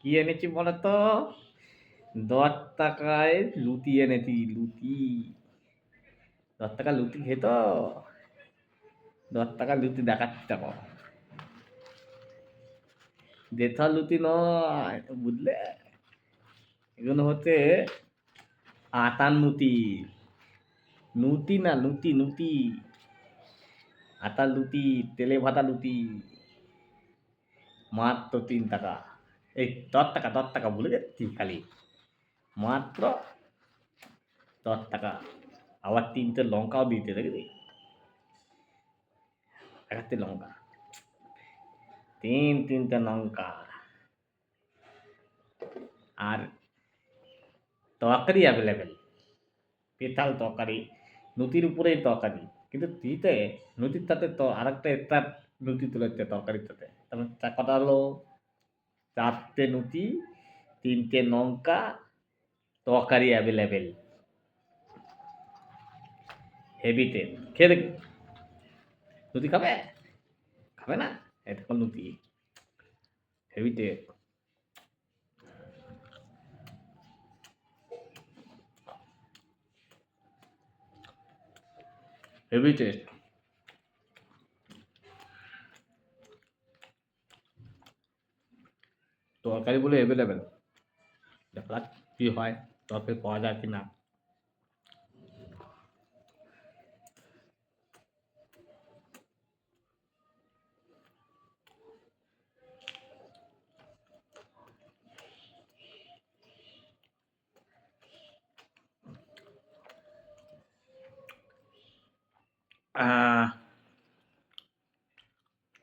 কি এনেছি বলো তো দশ টাকায় লুতি এনেছি, লুতি। দশ টাকা লুতি খেত। দশ টাকা লুতি দেখাচ্ছি দেখো। দেথা লুতি নয় বুঝলে? এগুলো হচ্ছে আটার নুতি নুতি না, লুতি নুতি আটার লুতি, তেলে ভাতা লুতি। মাত্র তিন টাকা। এই দশ টাকা দশ টাকা ভুলে যাচ্ছি খালি। মাত্র দশ টাকা। আবার তিনটে লঙ্কাও দিতে দেখবি একাত্তি লঙ্কা। তিন তিনটে লঙ্কা। আর তরকারি অ্যাভেলেবেল পেতাল তরকারি, নদীর উপরেই তরকারি। কিন্তু তিতে, নদীর তাতে তো আরেকটা এটার নদী তুলেছে তরকারির সাথে তারপর কটা হলো? চারটে নুতি তিনটে লঙ্কা, তরকারি অ্যাভেলেবেল হেভি তেল খেয়ে দেখ। নুতি খাবে? খাবে না? এটা নুতি হেভি তেল হেভি টেস্ট তরকারি বলে অ্যাভেলেবেল দেখা যাক কী হয়, তরকারি পাওয়া যায় কি না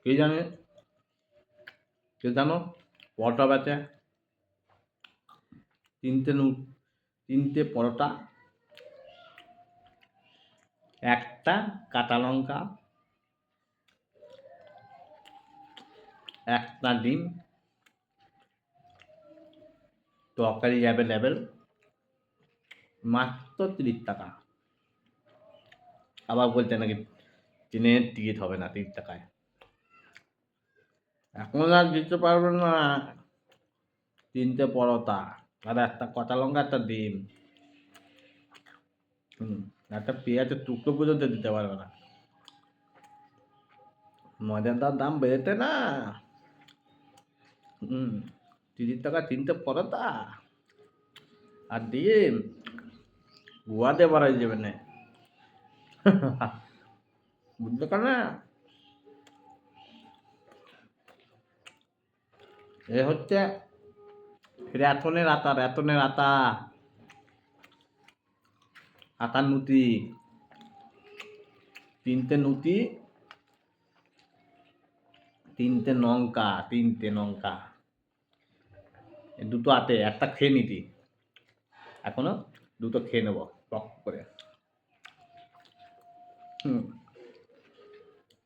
কে জানে? কে জানো? পরোটা বেচে, তিনটে নু, তিনটে পরোটা, একটা কাঁচা লঙ্কা, একটা ডিম, তরকারি অ্যাভেলেবেল মাত্র তিরিশ টাকা। আবার বলছে নাকি ট্রেনের টিকিট হবে না তিরিশ টাকায়। এখন আর দিতে পারবেন না। তিনটে পরোটা আর একটা কাঁচা লঙ্কা, একটা ডিম। হুম, একটা পেঁয়াজের টুকরো পর্যন্ত দিতে পারবে না। মজাদার দাম বেড়েছে না। হুম, তিরিশ টাকা তিনটে পরোটা আর ডিম। গুয়াতে বাড়াই যাবে না। বুঝতে পার না এ হচ্ছে রেতনের আতা রেতনের আতা। আটার নুতি। তিনটে নুতি, তিনটে লঙ্কা তিনটে লঙ্কা দুটো আটে, একটা খেয়ে নিতি। এখনও দুটো খেয়ে নেব টক করে। হুম।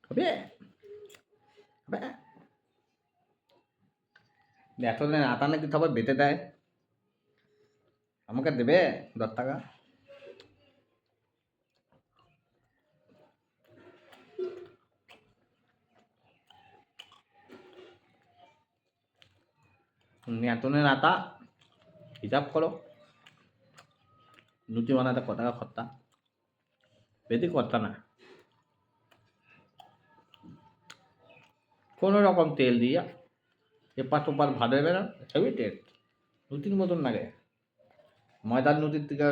হবে হবে এখন আটা নাকি সবাই বেটে দেয়? আমাকে দেবে দশ টাকা? নেতনের আটা, হিসাব করো। লুচি বানাতে কত টাকা খরচা? বেশি খরচা না। কোনো রকম তেল দিয়ে এপার তোপার ভাজবে না হেভি টেস্ট লুচির মতন লাগে। ময়দার নদীর থেকে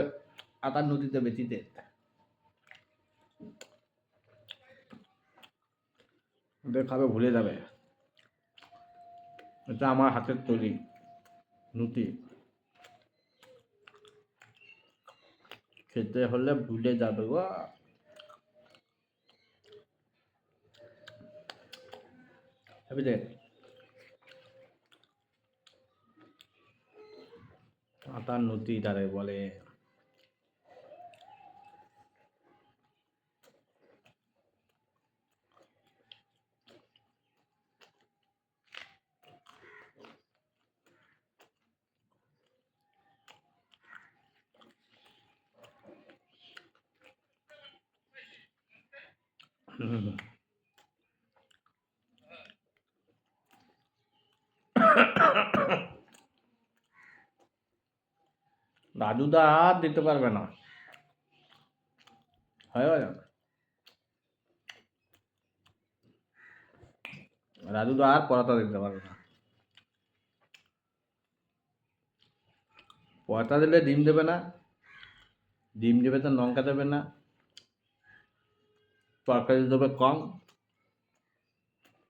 আটার নদীতে বেশি টেস্ট ওদের খাবে ভুলে যাবে। এটা আমার হাতের তৈরি নুতি খেতে হলে ভুলে যাবে গো। হেভি নদী তারে বলে হুম। রাজুদা আর দিতে পারবে না। হয়ে রাজুদা আর পড়াতা দিতে পারবে না। পড়াতা দিলে ডিম দেবে না। ডিম দেবে তো লঙ্কা দেবে না। তরকারি দেবে কম।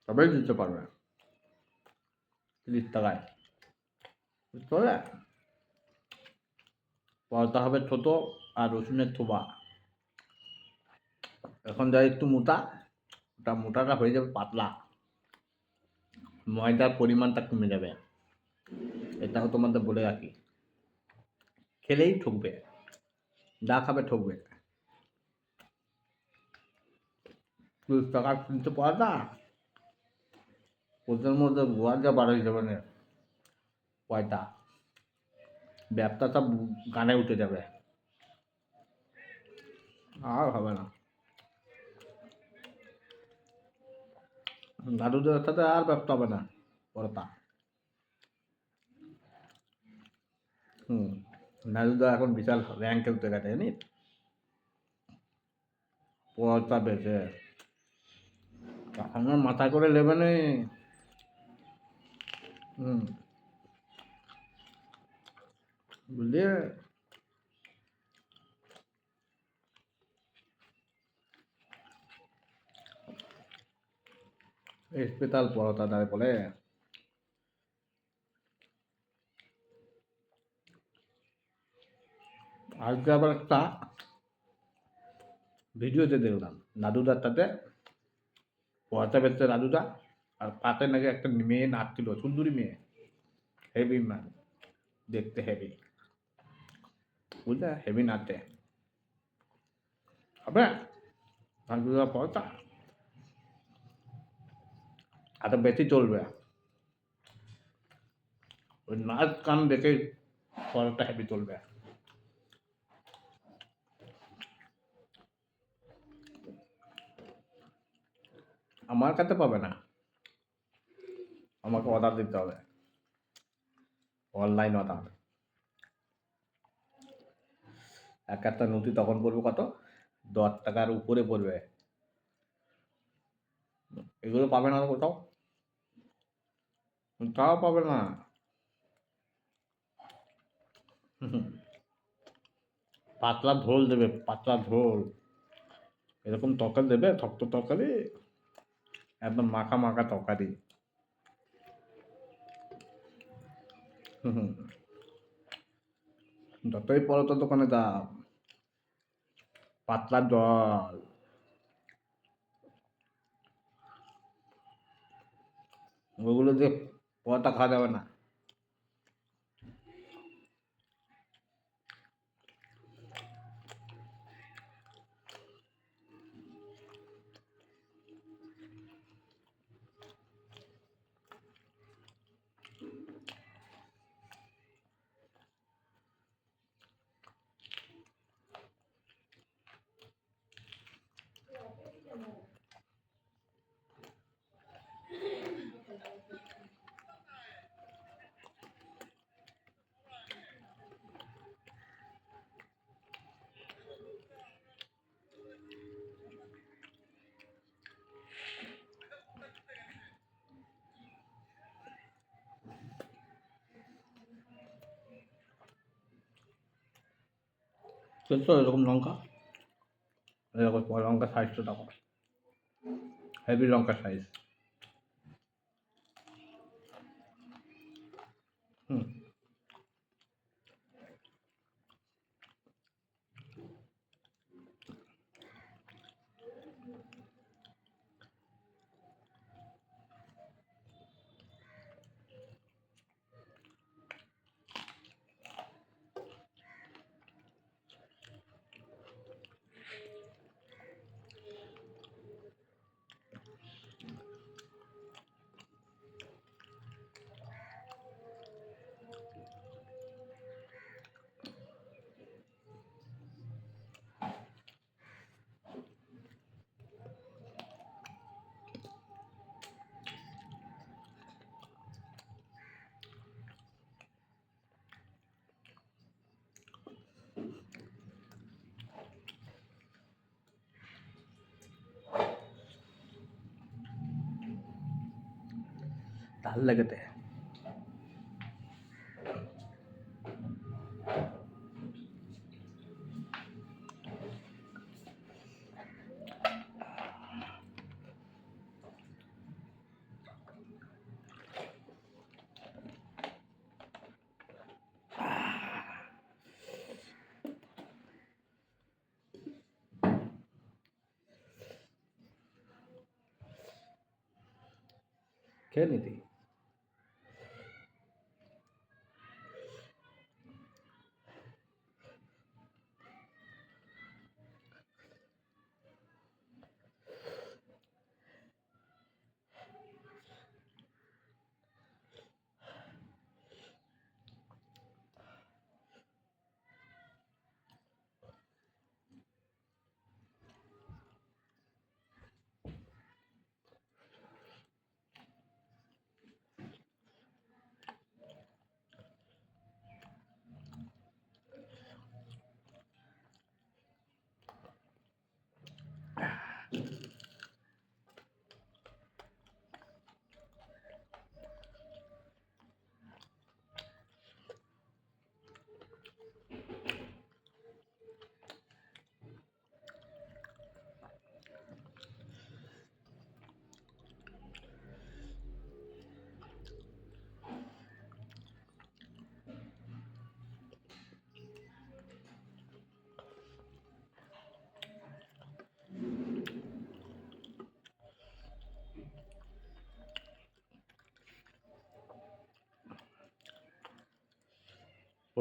তবেই দিতে পারবে। তিরিশ টাকায়। বুঝতে পরোটা হবে ছোট আর রসুনের থোবা। এখন যা একটু মোটা, ওটা মোটাটা হয়ে যাবে পাতলা। ময়দার পরিমাণটা কমে যাবে। এটাও তোমাদের বলে রাখি। খেলেই ঠকবে। যা খাবে ঠকবে। তিরিশ টাকার কিনতে পড়াটা ওদের মধ্যে যা বারো যাবে না। পয়টা। ব্যবসা সব গানে উঠে যাবে। আর হবে না। দাদুদের সাথে আর ব্যবসা হবে না পরতা হুম, দাদুদা এখন বিশাল র্যাঙ্কে উঠে গেছে, জানিস? পরতা বেঁচে। আমার মাথা করে নেবে নে। হুম। বুঝলি স্পেশাল পরোটা তাই বলে। আজকে আবার একটা ভিডিওতে দেখলাম দাদুদারটাতে পরোটা বেচছে দাদুদা আর পাতে নাকি একটা মেয়ে নাচছিল, সুন্দরী মেয়ে হেভি ম্যান দেখতে হেভি বুঝলে হেভি নাচে হবে দাদুদা পরোটা এত বেশি চলবে ওই নাচ গান দেখে পরোটা হেভি চলবে আমার কাছে পাবে না আমাকে অর্ডার দিতে হবে অনলাইন অর্ডার এক একটা নথি তখন পড়বে কত? দশ টাকার উপরে পড়বে। এগুলো পাবে না কোথাও? তাও পাবে না। পাতলা ঝোল দেবে, পাতলা ঝোল এরকম তরকারি দেবে শক্ত তরকারি, একদম মাখা মাখা তরকারি। যতই পরোটা দোকানে দাম পাতলা জল। ওগুলো দিয়ে পতা খাওয়া যাবে না। বুঝছ এরকম লঙ্কা। এরকম লঙ্কা সাইজটা দেখো। হেভি লঙ্কা সাইজ হুম। ধাল লেগেতে খেয়ে নিতি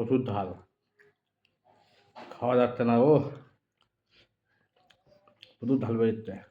প্রচুর ঢাল। খাওয়া যাচ্ছে না ও প্রচুর ঢাল বেরোচ্ছে।